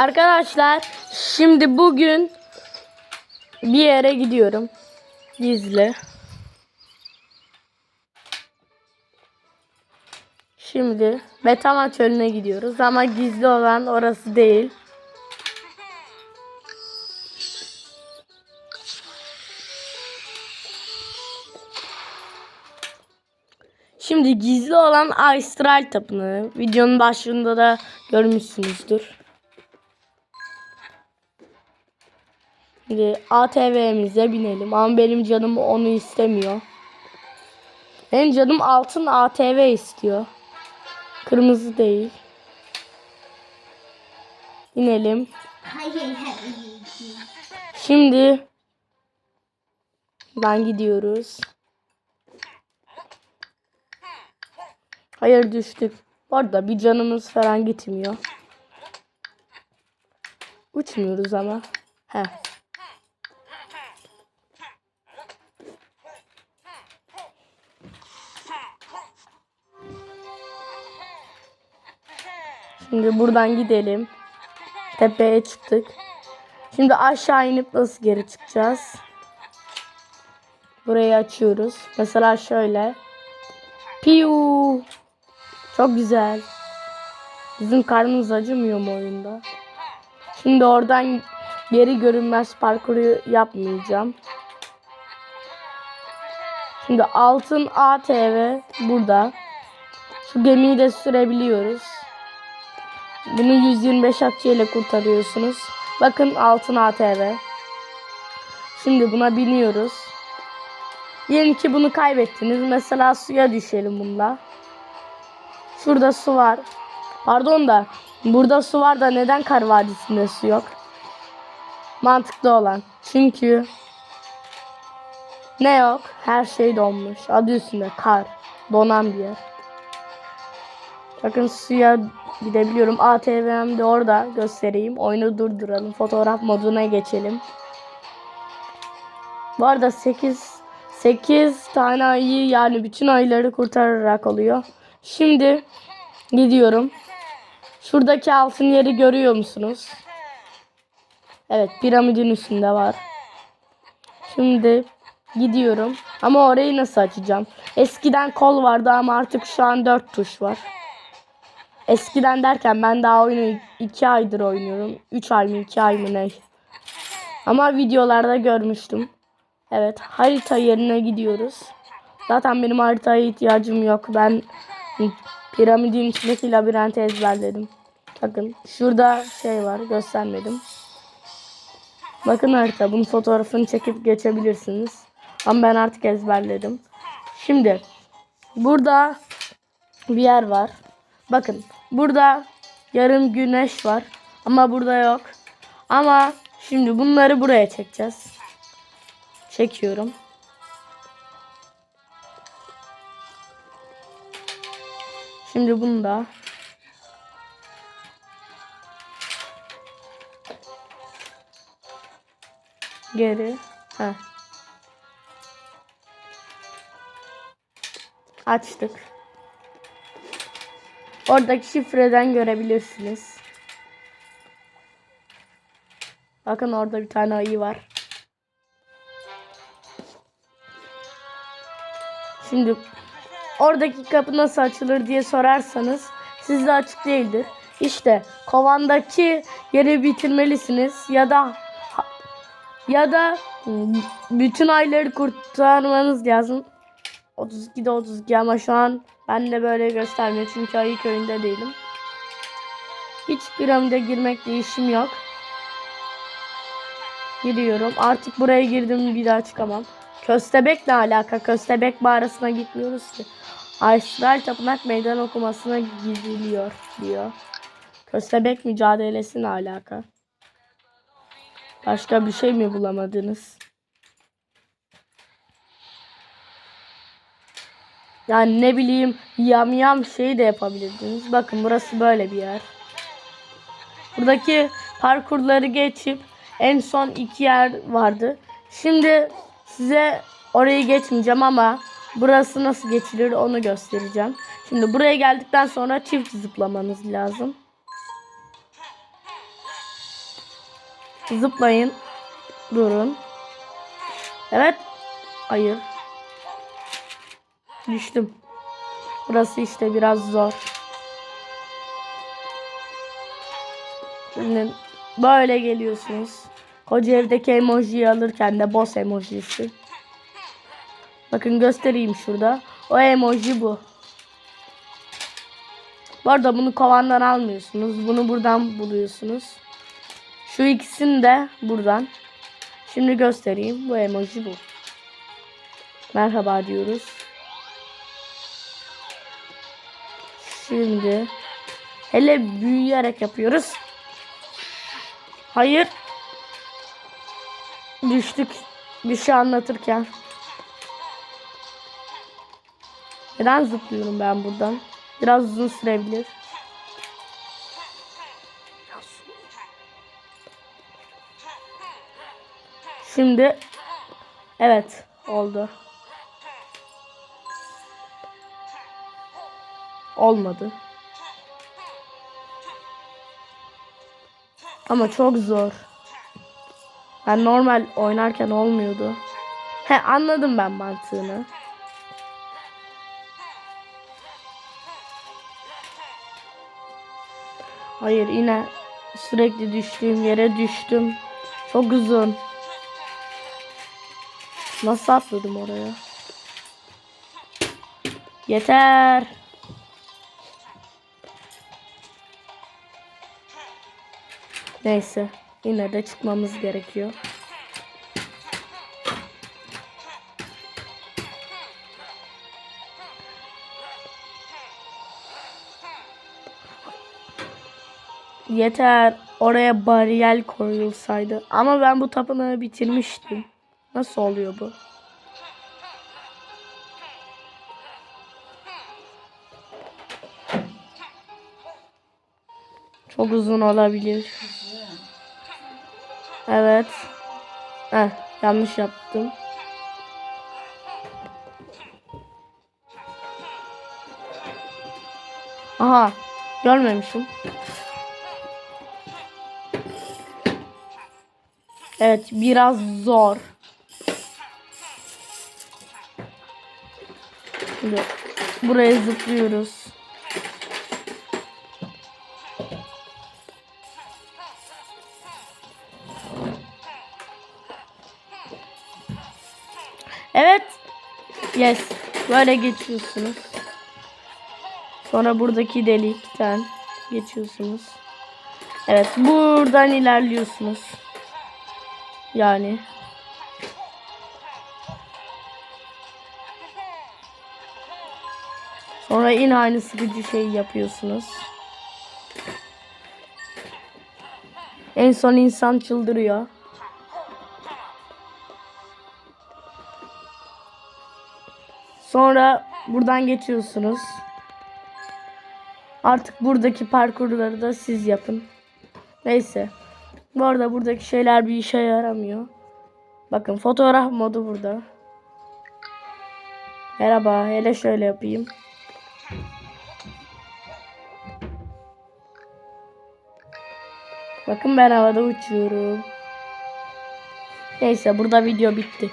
Arkadaşlar şimdi bugün bir yere gidiyorum. Gizli. Şimdi Betama çölüne gidiyoruz ama gizli olan orası değil. Şimdi gizli olan Aistral Tapınağı. Videonun başlığında da görmüşsünüzdür. Şimdi ATV'mize binelim. Ama benim canım onu istemiyor. Benim canım altın ATV istiyor. Kırmızı değil. Binelim. Şimdi ben gidiyoruz. Hayır düştük. Orada bir canımız falan gitmiyor. Uçmuyoruz ama. He. Şimdi buradan gidelim. Tepeye çıktık. Şimdi aşağı inip nasıl geri çıkacağız? Burayı açıyoruz. Mesela şöyle. Piu. Çok güzel. Bizim karnımız acımıyor mu oyunda? Şimdi oradan geri görünmez parkuru yapmayacağım. Şimdi altın ATV burada. Şu gemiyi de sürebiliyoruz. Bunu 125 akçe ile kurtarıyorsunuz. Bakın altın ATV. Şimdi buna biniyoruz. Diyelim ki bunu kaybettiniz. Mesela suya düşelim bunda. Şurada su var. Pardon da burada su var da neden kar vadisinde su yok? Mantıklı olan. Çünkü ne yok? Her şey donmuş. Adı üstünde kar. Donan bir yer. Bakın suya gidebiliyorum. ATV'm de orada göstereyim. Oyunu durduralım. Fotoğraf moduna geçelim. Bu arada 8 8 tane ayı yani bütün ayıları kurtararak oluyor. Şimdi gidiyorum. Şuradaki altın yeri görüyor musunuz? Evet piramidin üstünde var. Şimdi gidiyorum. Ama orayı nasıl açacağım? Eskiden kol vardı ama artık şu an 4 tuş var. Eskiden derken ben daha oyunu 2 aydır oynuyorum. 3 ay mı 2 ay mı ne? Ama videolarda görmüştüm. Evet harita yerine gidiyoruz. Zaten benim haritaya ihtiyacım yok. Ben piramidin içindeki labirenti ezberledim. Bakın şurada şey var göstermedim. Bakın harita bunun fotoğrafını çekip geçebilirsiniz. Ama ben artık ezberledim. Şimdi burada bir yer var. Bakın burada yarım güneş var. Ama burada yok. Ama şimdi bunları buraya çekeceğiz. Çekiyorum. Şimdi bunu da geri ha açtık. Oradaki şifreden görebilirsiniz. Bakın orada bir tane ayı var. Şimdi oradaki kapı nasıl açılır diye sorarsanız sizde açık değildir. İşte kovandaki yeri bitirmelisiniz ya da ya da bütün ayları kurtarmanız lazım. 32'de 32 ama şu an ben de böyle göstermiyor çünkü ayı köyünde değilim. Hiç piramide girmekle işim yok. Giriyorum. Artık buraya girdim bir daha çıkamam. Köstebek ne alaka? Köstebek mağarasına gitmiyoruz ki. Aystral Tapınak Meydan okumasına gidiliyor diyor. Köstebek mücadelesi ne alaka? Başka bir şey mi bulamadınız? Yani ne bileyim yam yam şeyi de yapabilirdiniz. Bakın burası böyle bir yer. Buradaki parkurları geçip en son iki yer vardı. Şimdi size orayı geçmeyeceğim ama burası nasıl geçilir onu göstereceğim. Şimdi buraya geldikten sonra çift zıplamanız lazım. Zıplayın. Durun. Evet. Hayır. Düştüm. Burası işte biraz zor. Şimdi böyle geliyorsunuz. Koca evdeki emojiyi alırken de boss emojisi. Bakın göstereyim şurada. O emoji bu. Bu arada bunu kovandan almıyorsunuz. Bunu buradan buluyorsunuz. Şu ikisini de buradan. Şimdi göstereyim. Bu emoji bu. Merhaba diyoruz. Şimdi hele büyüyerek yapıyoruz. Hayır. Düştük bir şey anlatırken. Neden zıplıyorum ben buradan? Biraz uzun sürebilir. Şimdi evet oldu. Olmadı. Ama çok zor. Ben normal oynarken olmuyordu. He anladım ben mantığını. Hayır yine sürekli düştüğüm yere düştüm. Çok uzun. Nasıl atladım oraya? Yeter. Neyse. Yine de çıkmamız gerekiyor. Yeter. Oraya bariyer koyulsaydı. Ama ben bu tapınağı bitirmiştim. Nasıl oluyor bu? Çok uzun olabilir. Evet. Heh, yanlış yaptım. Aha, görmemişim. Evet, biraz zor. Buraya zıplıyoruz. Yes. Böyle geçiyorsunuz. Sonra buradaki delikten geçiyorsunuz. Evet. Buradan ilerliyorsunuz. Yani. Sonra yine aynı sıkıcı şeyi yapıyorsunuz. En son insan çıldırıyor. Sonra buradan geçiyorsunuz. Artık buradaki parkurları da siz yapın. Neyse. Bu arada buradaki şeyler bir işe yaramıyor. Bakın fotoğraf modu burada. Merhaba. Hele şöyle yapayım. Bakın ben havada uçuyorum. Neyse burada video bitti.